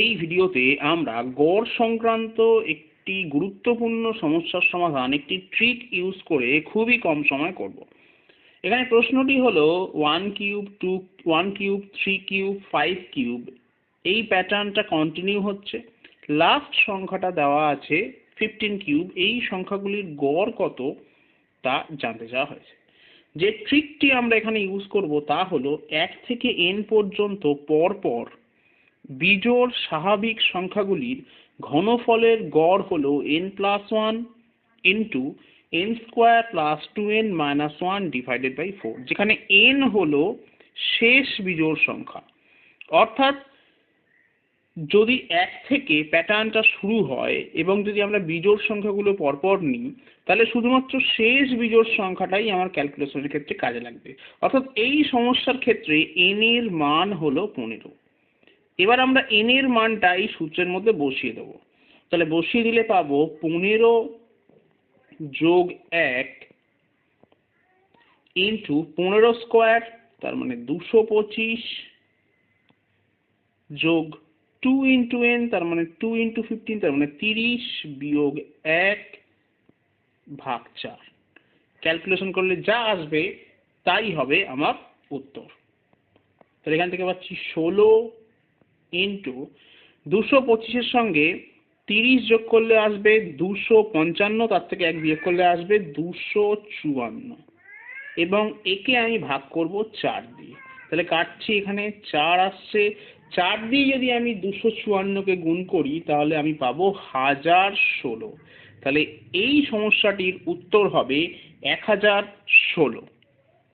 এই ভিডিওতে আমরা গড় সংক্রান্ত একটি গুরুত্বপূর্ণ সমস্যার সমাধান, একটি ট্রিক ইউজ করে খুবই কম সময় করব। এখানে প্রশ্নটি হলো one cube two one cube three cube five cube এই প্যাটার্নটা কন্টিনিউ হচ্ছে। লাস্ট সংখ্যাটা দেওয়া আছে ফিফটিন কিউব এই সংখ্যাগুলির গড় কত তা জানতে চাওয়া হয়েছে। যে ট্রিকটি আমরা এখানে ইউজ করব তা হলো, এক থেকে এন পর্যন্ত পর পর বিজোড় স্বাভাবিক সংখ্যাগুলির ঘনফলের গড় হল plus one into n square plus two n minus one divided by four যেখানে এন হল শেষ বিজোড় সংখ্যা। অর্থাৎ যদি এক থেকে প্যাটার্নটা শুরু হয় এবং যদি আমরা বিজোড় সংখ্যাগুলো পরপর নিই, তাহলে শুধুমাত্র শেষ বিজোড় সংখ্যাটাই আমার ক্যালকুলেশনের ক্ষেত্রে কাজে লাগবে। অর্থাৎ এই সমস্যার ক্ষেত্রে এন এর মান হলো পনেরো। এবার আমরা এন এর মানটা এই সূত্রের মধ্যে বসিয়ে দেবো। তাহলে বসিয়ে দিলে পাবো পনেরো যোগ এক ইন্টু পনেরো স্কোয়ার, তার মানে দুশো পঁচিশ যোগ টু ইন্টু এন তার মানে টু ইন্টু ফিফটিন তার মানে তিরিশ বিয়োগ এক ভাগ চার। ক্যালকুলেশন করলে যা আসবে তাই হবে আমার উত্তর। তাহলে এখান থেকে পাচ্ছি ষোলো ইন্টু দুশো পঁচিশের সঙ্গে তিরিশ যোগ করলে আসবে দুশো পঞ্চান্ন, তার থেকে এক বিয়োগ করলে আসবে দুশো চুয়ান্ন। এবং একে আমি ভাগ করব চার দিয়ে। তাহলে কাটছি এখানে চার আসছে। চার দিয়ে যদি আমি দুশো চুয়ান্নকে গুণ করি, তাহলে আমি পাবো হাজার ষোলো। তাহলে এই সমস্যাটির উত্তর হবে এক হাজার ষোলো।